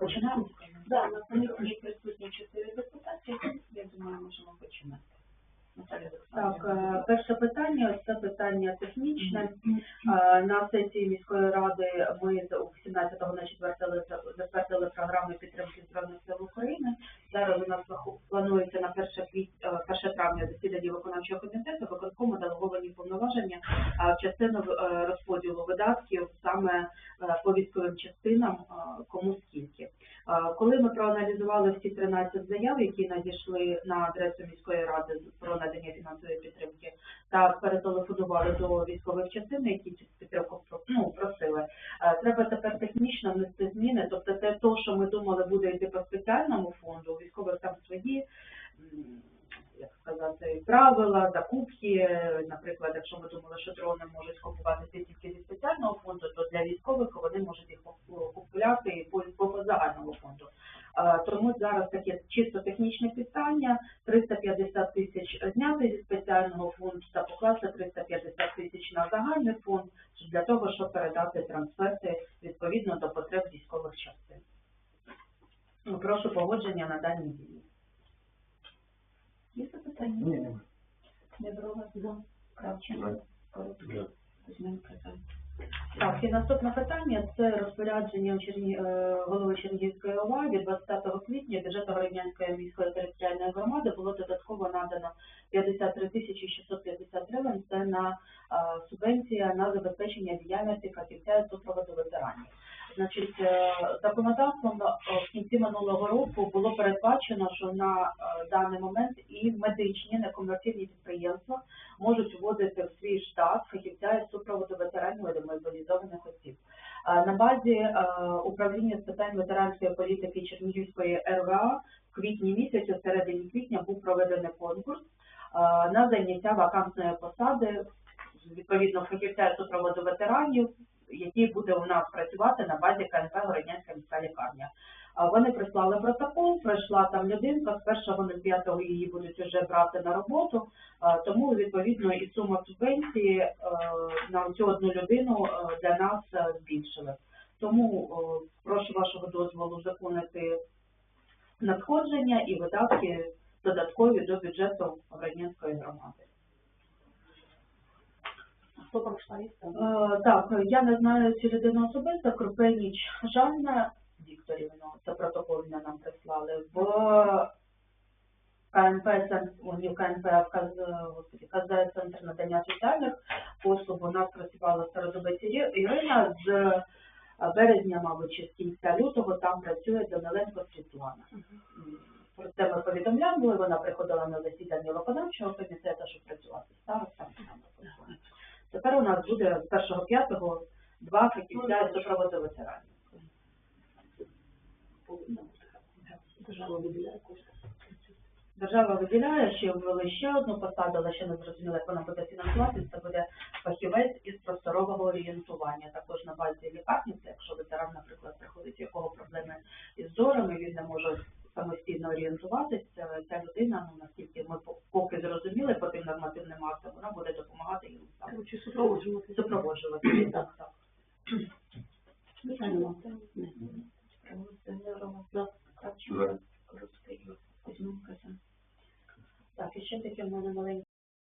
Починаємо? Да, на комісії присутні чотири депутати. Я думаю, можемо починати. Так, е, перше питання це питання технічне. Е, На сесії міської ради ми з- у 17 на 4 затвердили програми підтримки виконавчого комітету, виконкому делеговані повноваження в частину е, розподілу видатків саме е, по військовим частинам, е, кому скільки. Коли ми проаналізували всі 13 заяв, які надійшли на адресу міської ради про надання фінансової підтримки, та перетелефонували до військових частин, які цю підтримку ну, просили. Треба тепер технічно внести зміни. Тобто, те, то, що ми думали, буде йти по спеціальному фонду, військових там свої. Сказати, правила, закупки. Наприклад, якщо ми думали, що дрони можуть купуватися тільки зі спеціального фонду, то для військових вони можуть їх купувати по, по загальному фонду. Тому зараз таке чисто технічне питання. 350 тисяч зняти зі спеціального фонду та покласти 350 тисяч на загальний фонд для того, щоб передати трансферти відповідно до потреб військових частин. Ну, Прошу погодження на даній дії. Ні. Деброва за. Кравченко. Короткий. Так, і наступне питання це розпорядження Черні... е, голови Чернігівської ОВА від 20 квітня бюджету Городнянської міської територіальної громади було додатково надано 53 тисячі 650 гривень. Це на е, субвенція на забезпечення діяльності фахівця супроводу. Значить, е, законодавством е, в кінці минулого року було передбачено, що на е, даний момент і медичні некомерційні підприємства можуть вводити в свій штат фахівця із супроводу ветеранів і демобілізованих осіб. На базі управління з питань ветеранської політики Чернігівської РВА в квітні місяці, середині квітня, був проведений конкурс на заняття вакантної посади відповідно фахівця супроводу ветеранів, який буде у нас працювати на базі КНП Городнянська міська лікарня. Вони прислали протокол, прийшла там людинка, з першого на п'ятого її будуть вже брати на роботу, тому відповідно і сума субвенції е, на цю одну людину е, для нас е, збільшили. Тому прошу вашого дозволу законити надходження і видатки додаткові до бюджету Городнянської громади. Хто там? Е, Так, я не знаю цю людину особисто, Крупеніч Жанна Вікторівна, це протокол нам прислали, в КНП, у них КНП, КЗ, господи, КЗ Центр надання соціальних послуг, у нас працювала Стародубець Ірі- Ірина, з березня, мабуть, чи з кінця лютого там працює Даниленко Світлана. Про це ми повідомляли, вона приходила на засідання виконавчого комітету, щоб працювати старостами. Тепер у нас буде з першого п'ятого два фахівця з супроводу ветеранів. Держава виділяє кошти. Держава виділяє, ще ввели ще одну посаду, але ще не зрозуміло, як вона буде фінансуватися. Це буде фахівець із просторового орієнтування. Також на базі лікарні, якщо ветеран, наприклад, приходить, у якого проблеми із зором, він не може самостійно орієнтуватися, ця людина, ну наскільки ми поки зрозуміли по тим нормативним актам, вона буде допомагати їм Короче, супроводжувати. супроводжувати. Так, так. За. Так, і ще таке в мене маленьке